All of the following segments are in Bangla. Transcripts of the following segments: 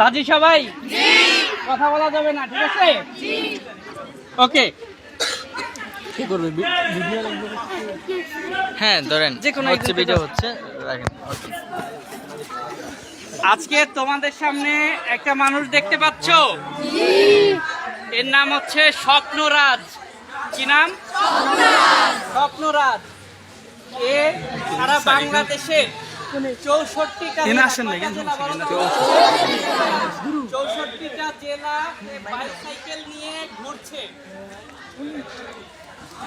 রাজি সবাই? কথা বলা যাবে না ঠিক আছে? ওকে। কি করবে ভিডিও হ্যাঁ ধরেন যে কোনো হচ্ছে ভিডিও হচ্ছে রাখেন আজকে তোমাদের সামনে একটা মানুষ দেখতে পাচ্ছ? এর নাম হচ্ছে স্বপ্নরাজ। কি নাম? স্বপ্নরাজ। এ সারা বাংলাদেশে চৌষট্টিটা চৌষট্টিটা জেলা বাইসাইকেল নিয়ে ঘুরছে।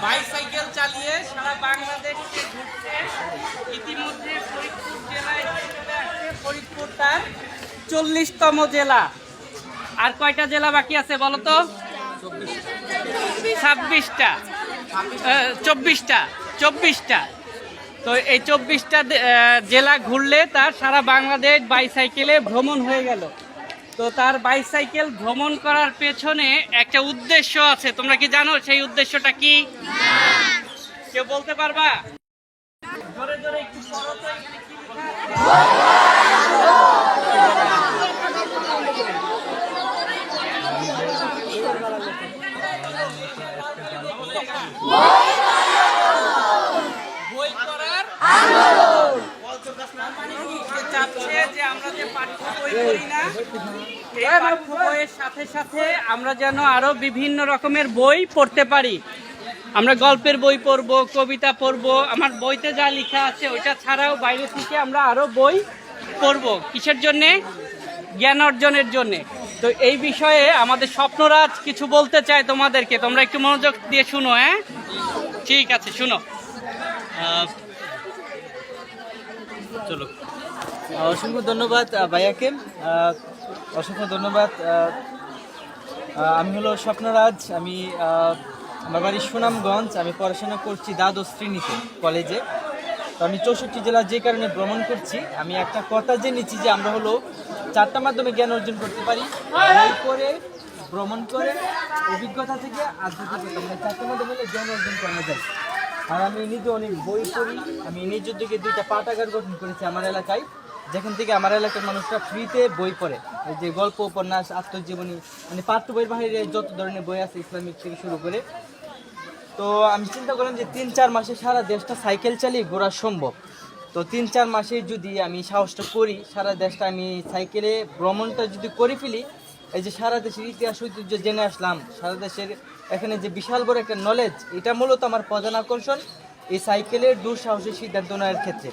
বাইসাইকেল চালিয়ে সারা বাংলাদেশে ঘুরছে। ইতিমধ্যে ফরিদপুর জেলায় চলে ফরিদপুর তার চল্লিশতম জেলা। আর কয়টা জেলা বাকি আছে বলো তো? ছাব্বিশটা। চব্বিশটা। চব্বিশটা। তো এই চব্বিশটা জেলা ঘুরলে তার সারা বাংলাদেশ বাইসাইকেলে ভ্রমণ হয়ে গেল। তো তার বাইসাইকেল ভ্রমণ করার পেছনে একটা উদ্দেশ্য আছে। তোমরা কি জানো সেই উদ্দেশ্যটা কি? কেউ বলতে পারবা? জোরে একটু তো এখানে কি লেখা আছে? বই করার তার মানে কি? সে চাচ্ছে যে আমরা যে পাঠ্য বই পড়ি না এই পাঠ্য বইয়ের সাথে সাথে আমরা যেন আরও বিভিন্ন রকমের বই পড়তে পারি। আমরা গল্পের বই পড়ব কবিতা পড়ব আমার বইতে যা লেখা আছে ওইটা ছাড়াও বাইরে থেকে আমরা আরও বই পড়ব কিসের জন্যে? জ্ঞান অর্জনের জন্যে। তো এই বিষয়ে আমাদের স্বপ্নরাজ কিছু বলতে চায় তোমাদেরকে। তোমরা একটু মনোযোগ দিয়ে শুনো হ্যাঁ? ঠিক আছে শুনো। চলো। অসংখ্য ধন্যবাদ ভাইয়াকে। অসংখ্য ধন্যবাদ। আমি হলো স্বপ্নরাজ, আমি আমার বাড়ি সুনামগঞ্জ, আমি পড়াশোনা করছি দ্বাদশ শ্রেণীতে, কলেজে। তো আমি চৌষট্টি জেলা যে কারণে ভ্রমণ করছি, আমি একটা কথা জেনেছি যে আমরা হলো চারটা মাধ্যমে জ্ঞান অর্জন করতে পারি। করে, ভ্রমণ করে, অভিজ্ঞতা থেকে আধ্যাত্মিকতা মানে চারটা মাধ্যমে জ্ঞান অর্জন করা যায়। আর আমি নিজে অনেক বই পড়ি, আমি নিজের দিকে দুইটা পাঠাগার গঠন করেছি আমার এলাকায়। যেখান থেকে আমার এলাকার মানুষরা ফ্রিতে বই পড়ে। এই যে গল্প, উপন্যাস, আত্মজীবনী মানে পাঠ্য বইয়ের বাইরে যত ধরনের বই আছে ইসলামিক থেকে শুরু করে। তো আমি চিন্তা করলাম যে তিন চার মাসে সারা দেশটা সাইকেল চালিয়ে ঘোরা সম্ভব। তো তিন চার মাসে যদি আমি সাহসটা করি, সারা দেশটা আমি সাইকেলে ভ্রমণটা যদি করে ফেলি, এই যে সারা দেশের ইতিহাস, ঐতিহ্য জেনে আসলাম, সারা দেশের এখানে যে বিশাল বড় একটা নলেজ এটা মূলত আমার প্রধান আকর্ষণ এই সাইকেলের দুঃসাহসী সিদ্ধান্ত নেওয়ার ক্ষেত্রে।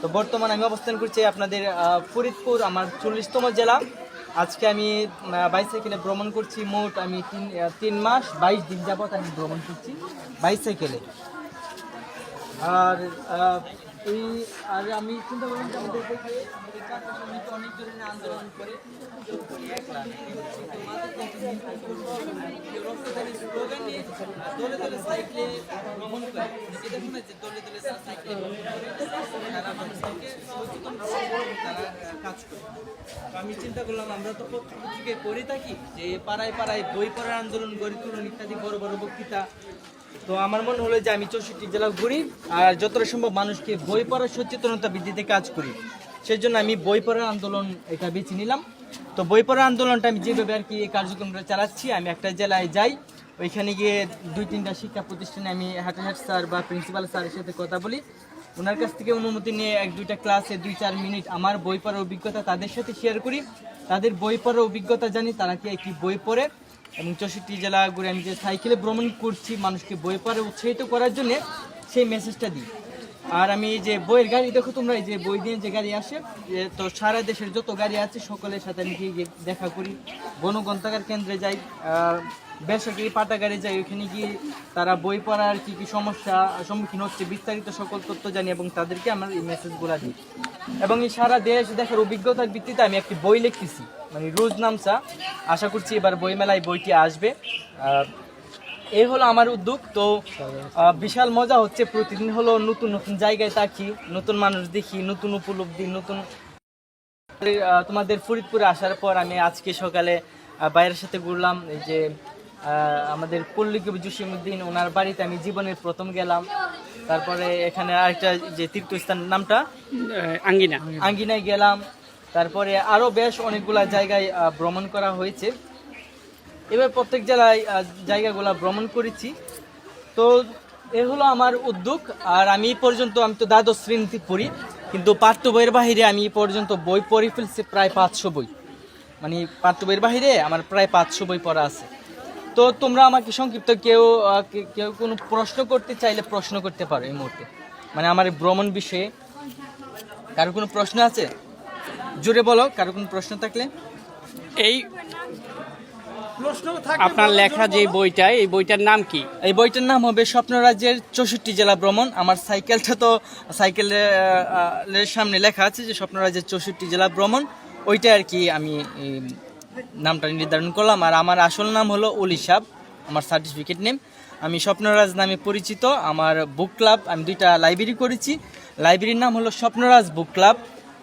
তো বর্তমানে আমি অবস্থান করছি আপনাদের ফরিদপুর, আমার চল্লিশতম জেলা। আজকে আমি বাইসাইকেলে ভ্রমণ করছি মোট আমি তিন তিন মাস, বাইশ দিন যাবত আমি ভ্রমণ করছি বাইসাইকেলে আর এই, আর আমি চিন্তা করলাম যে আমাদের অনেক ধরনের আন্দোলন করে। দলে দলে সাইকেলে করে যে দলে দলে করে আমি চিন্তা করলাম, আমরা তো পত্রিকায় পড়ে থাকি, যে পাড়ায় পাড়ায় বই পড়ার আন্দোলন, গড়ে তুলুন ইত্যাদি, বড় বড় বক্তৃতা। তো আমার মনে হলো যে আমি চৌষট্টি জেলা ঘুরি আর যতটা সম্ভব মানুষকে বই পড়ার সচেতনতা বৃদ্ধিতে কাজ করি। সেই জন্য আমি বই পড়ার আন্দোলন এটা বেছে নিলাম। তো বই পড়ার আন্দোলনটা আমি যেভাবে আর কি এই কার্যক্রমটা চালাচ্ছি, আমি একটা জেলায় যাই ওইখানে গিয়ে দুই তিনটা শিক্ষা প্রতিষ্ঠানে আমি হাটে হাট স্যার বা প্রিন্সিপাল স্যারের সাথে কথা বলি। ওনার কাছ থেকে অনুমতি নিয়ে এক দুইটা ক্লাসে দুই চার মিনিট আমার বই পড়ার অভিজ্ঞতা তাদের সাথে শেয়ার করি। তাদের বই পড়ার অভিজ্ঞতা জানি, তারা কি একটি বই পড়ে এবং চৌষট্টি জেলা ঘুরে আমি যে সাইকেলে ভ্রমণ করছি, মানুষকে বই পড়ে উৎসাহিত করার জন্য সেই মেসেজটা দিই। আর আমি যে বইয়ের গাড়ি, দেখো তোমরা এই যে বই দিয়ে যে গাড়ি আসে তো সারা দেশের যত গাড়ি আছে, সকলের সাথে আমি গিয়ে দেখা করি। গণগ্রন্থাগার কেন্দ্রে যাই বেসরকারি পাঠাগারে যাই, ওখানে গিয়ে তারা বই পড়ার কি কি সমস্যা, সম্মুখীন হচ্ছে, বিস্তারিত সকল তথ্য জানি এবং তাদেরকে আমার এই মেসেজগুলো দিই। এবং এই সারা দেশ দেখার অভিজ্ঞতার ভিত্তিতে আমি একটি বই লিখতেছি মানে রোজ নামসা। আশা করছি এবার বইমেলায় বইটি আসবে। এই হলো আমার উদ্যোগ। তো বিশাল মজা হচ্ছে প্রতিদিন হলো নতুন নতুন জায়গায় তাকি নতুন মানুষ দেখি নতুন উপলব্ধি নতুন তোমাদের ফরিদপুরে আসার পর আমি আজকে সকালে বাইরের সাথে ঘুরলাম এই যে আহ, আমাদের পল্লী কবি জসিমুদ্দিন ওনার বাড়িতে আমি জীবনের প্রথম গেলাম। তারপরে এখানে আরেকটা যে তীর্থস্থান নামটা? আঙ্গিনা। আঙ্গিনায় গেলাম। তারপরে আরও বেশ অনেকগুলা জায়গায় ভ্রমণ করা হয়েছে। এবার প্রত্যেক জেলায় জায়গাগুলো ভ্রমণ করেছি। তো এ হলো আমার উদ্যোগ, আর আমি পর্যন্ত, আমি তো দ্বাদশ শ্রেণীতে পড়ি, কিন্তু পাঠ্য বইয়ের বাহিরে আমি পর্যন্ত বই পড়ে ফেলছি প্রায় পাঁচশো বই। মানে পাঠ্য বইয়ের বাহিরে আমার প্রায় পাঁচশো বই পড়া আছে। তো তোমরা আমাকে সংক্ষিপ্ত কেউ কেউ কোনো প্রশ্ন করতে চাইলে প্রশ্ন করতে পারো এই মুহূর্তে। মানে আমার ভ্রমণ বিষয়ে। কারও কোনো প্রশ্ন আছে? জোরে বলো, কারও কোনো প্রশ্ন থাকলে? এই আপনার লেখা যে বইটা এই বইটার নাম কি? এই বইটার নাম হবে স্বপ্নরাজ্যের চৌষট্টি জেলা ভ্রমণ। আমার সাইকেলটা তো সাইকেলের সামনে লেখা আছে যে স্বপ্নরাজ্যের চৌষট্টি জেলা ভ্রমণ। ওইটা আর কি আমি নামটা নির্ধারণ করলাম। আর আমার আসল নাম হলো অলি সাব আমার সার্টিফিকেট নেম আমি স্বপ্নরাজ নামে পরিচিত আমার বুক ক্লাব আমি দুইটা লাইব্রেরি করেছি। লাইব্রেরির নাম হলো স্বপ্নরাজ বুক ক্লাব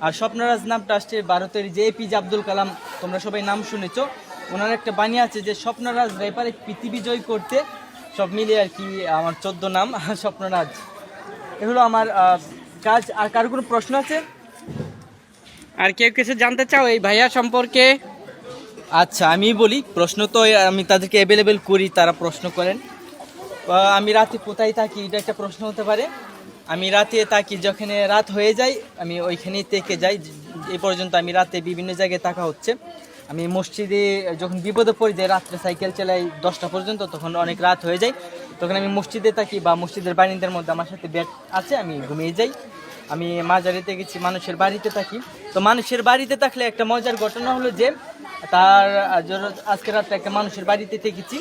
আর স্বপ্নরাজ নামটা আসছে ভারতের যে এপিজে আব্দুল কালাম তোমরা সবাই নাম শুনেছো। ওনার একটা বাণী আছে যে স্বপ্নরাজ ব্যাপারে পৃথিবী জয় করতে, সব মিলিয়ে আর কি আমার চোদ্দ নাম, স্বপ্নরাজ। এগুলো আমার কাজ। আর কারও কোনো প্রশ্ন আছে? আর কেউ কিছু জানতে চাও এই ভাইয়া সম্পর্কে? আচ্ছা আমি বলি, প্রশ্ন তো আমি তাদেরকে অ্যাভেলেবেল করি, তারা প্রশ্ন করেন। আমি রাতে কোথায় থাকি, এটা একটা প্রশ্ন হতে পারে। আমি রাতে থাকি যখন রাত হয়ে যায়, আমি ওইখানেই থেকে যাই। এ পর্যন্ত আমি রাতে বিভিন্ন জায়গায় থাকা হচ্ছে। আমি মসজিদে যখন বিপদে পড়ে যাই রাত্রে সাইকেল চালাই দশটা পর্যন্ত, তখন অনেক রাত হয়ে যায়। তখন আমি মসজিদে থাকি বা মসজিদের বারিন্দার মধ্যে আমার সাথে ব্যাট আছে, আমি ঘুমিয়ে যাই। আমি মাজারিতে গেছি, মানুষের বাড়িতে থাকি। তো মানুষের বাড়িতে থাকলে একটা মজার ঘটনা হলো যে, তার আজকে রাত্রে একটা মানুষের বাড়িতে থেকেছি।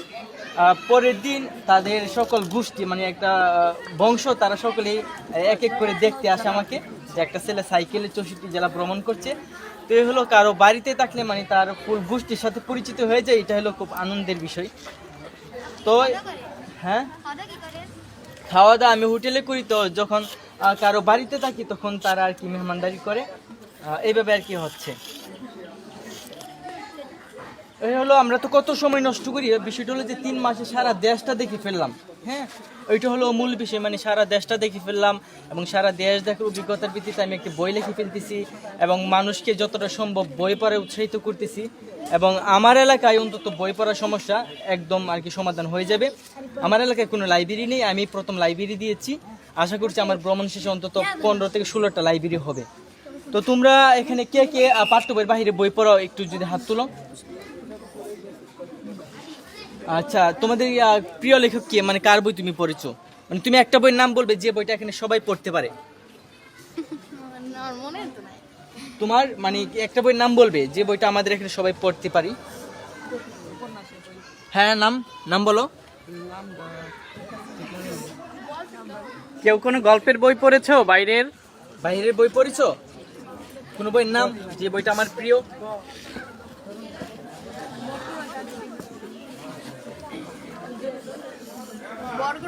পরের দিন তাদের সকল গোষ্ঠী মানে একটা বংশ, তারা সকলেই এক এক করে দেখতে আসে আমাকে। যে একটা ছেলে সাইকেলে চৌষট্টি জেলা ভ্রমণ করছে। তো এই হলো কারও বাড়িতে থাকলে মানে তার ফুল গোষ্ঠীর সাথে পরিচিত হয়ে যায় এটা হলো খুব আনন্দের বিষয়। তো হ্যাঁ? খাওয়া দাওয়া আমি হোটেলে করি তো যখন কারও বাড়িতে থাকি তখন তারা আর কি মেহমানদারি করে এইভাবে আর কি হচ্ছে। এই হলো, আমরা তো কত সময় নষ্ট করি বিষয়টা হলো যে তিন মাসে সারা দেশটা দেখে ফেললাম হ্যাঁ? ওইটা হলো মূল বিষয় মানে সারা দেশটা দেখে ফেললাম, এবং সারা দেশ দেখার অভিজ্ঞতার ভিত্তিতে আমি একটি বই লিখে ফেলতেছি, এবং মানুষকে যতটা সম্ভব বই পড়ায় উৎসাহিত করতেছি, এবং আমার এলাকায় অন্তত বই পড়ার সমস্যা একদম আর কি সমাধান হয়ে যাবে। আমার এলাকায় কোনো লাইব্রেরি নেই, আমি প্রথম লাইব্রেরি দিয়েছি, আশা করছি আমার ভ্রমণ শেষে অন্তত পনেরো থেকে ষোলোটা লাইব্রেরি হবে। তো তোমরা এখানে কে কে পাঠ্য বইয়ের বাইরে বই পড়াও, একটু যদি হাত তুলো। আচ্ছা তোমাদের প্রিয় লেখক কে? মানে কার বই তুমি পড়েছো? মানে তুমি একটা বইয়ের নাম বলবে যে বইটা এখানে সবাই পড়তে পারে। মনে তোমার মানে একটা বইয়ের নাম বলবে যে বইটা আমাদের এখানে সবাই পড়তে পারি? হ্যাঁ নাম নাম বলো। কেউ কোনো গল্পের বই পড়েছো বাইরের? বাইরের বই পড়েছো? কোনো বইয়ের নাম যে বইটা আমার প্রিয়?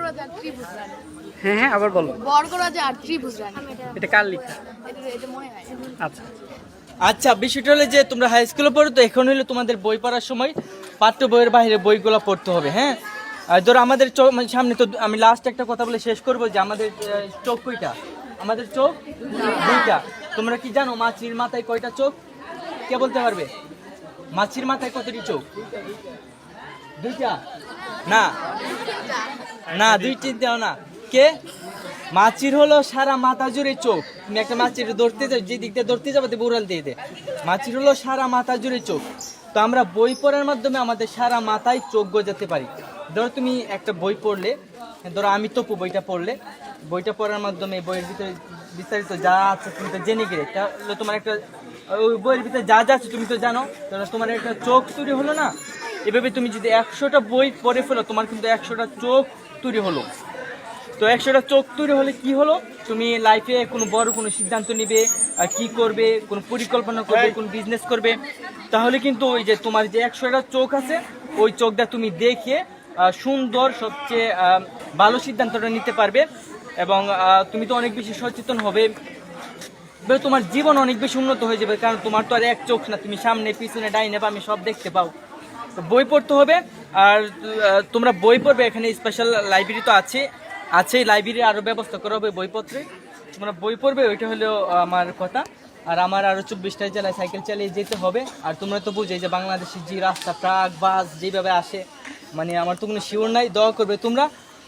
বর্গরাজা আর ত্রিভুজ রানী হ্যাঁ হ্যাঁ আবার বলো। বর্গরাজা আর ত্রিভুজ রানী এটা কার লেখা? এটা এটা মনে হয়। আচ্ছা। আচ্ছা বিষয়টা হলো যে তোমরা হাই স্কুলে পড়ো তো এখন হলো তোমাদের বই পড়ার সময় পাঠ্য বইয়ের বাইরে বইগুলো পড়তে হবে হ্যাঁ? আর ধরো আমাদের চোখ মানে সামনে তো আমি লাস্ট একটা কথা বলে শেষ করব যে আমাদের চোখ কয়টা? আমাদের চোখ দুইটা। তোমরা কি জানো মাছির মাথায় কয়টা চোখ? কে বলতে পারবে? মাছির মাথায় কতটি চোখ? দুইটা? না। না, দুই তিনটাও না। কে? মাছির হলো সারা মাথা জুড়ে চোখ। তুমি একটা মাছির ধরতে যাও, যে দিক দিয়ে ধরতে যাবে তো উড়াল দিয়ে মাছির হলো সারা মাথা জুড়ে চোখ। তো আমরা বই পড়ার মাধ্যমে আমাদের সারা মাথায় চোখ গজাতে পারি। ধরো তুমি একটা বই পড়লে, ধরো আমি তপু বইটা পড়লে। বইটা পড়ার মাধ্যমে বইয়ের ভিতরে বিস্তারিত যা আছে তুমি তো জেনে গেলে। তাহলে তোমার একটা ওই বইয়ের ভিতরে যা যা আছে তুমি তো জানো। তাহলে তোমার একটা চোখ তৈরি হলো না? এভাবে তুমি যদি একশোটা বই পড়ে ফেলো, তোমার কিন্তু একশোটা চোখ তৈরি হলো। তো একশোটা চোখ তৈরি হলে কি হলো? তুমি লাইফে কোনো বড় কোনো সিদ্ধান্ত নিবে কি করবে কোনো পরিকল্পনা করবে কোন বিজনেস করবে। তাহলে কিন্তু ওই যে তোমার যে একশোটা চোখ আছে ওই চোখটা তুমি দেখে আহ, সুন্দর সবচেয়ে আহ, ভালো সিদ্ধান্তটা নিতে পারবে। এবং তুমি তো অনেক বেশি সচেতন হবে। তোমার জীবন অনেক বেশি উন্নত হয়ে যাবে কারণ তোমার তো আর এক চোখ না। তুমি সামনে পিছনে ডাইনে বা আমি সব দেখতে পাও। বই পড়তে হবে। আর তোমরা বই পড়বে, এখানে স্পেশাল লাইব্রেরি তো আছে। আছে লাইব্রেরি আরও ব্যবস্থা করা হবে বইপত্রে। তোমরা বই পড়বে, ওইটা হলো আমার কথা। আর আমার আরও চব্বিশটা জেলায় সাইকেল চালিয়ে যেতে হবে। আর তোমরা তো বুঝে যে বাংলাদেশের যে রাস্তা, ট্রাক, বাস যেভাবে আসে মানে আমার তো কোনো শিওর নাই। দোয়া করবে তোমরা,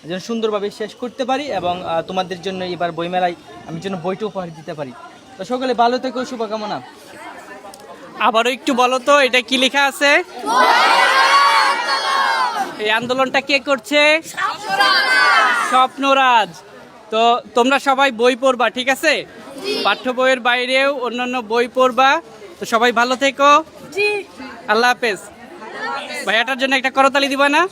যেন সুন্দরভাবে শেষ করতে পারি এবং তোমাদের জন্য এবার বইমেলায় আমি যেন বইটা উপহার দিতে পারি। তো সকলে ভালো থেকো, শুভকামনা। আবারও একটু বলো তো এটা কি লেখা আছে? এই আন্দোলনটা কে করছে? স্বপ্নরাজ। তো তোমরা সবাই বই পড়বা ঠিক আছে? পাঠ্য বইয়ের বাইরেও অন্যান্য বই পড়বা। তো সবাই ভালো থেকো। আল্লাহ হাফেজ। ভাইয়াটার জন্য একটা করতালি দিবা না?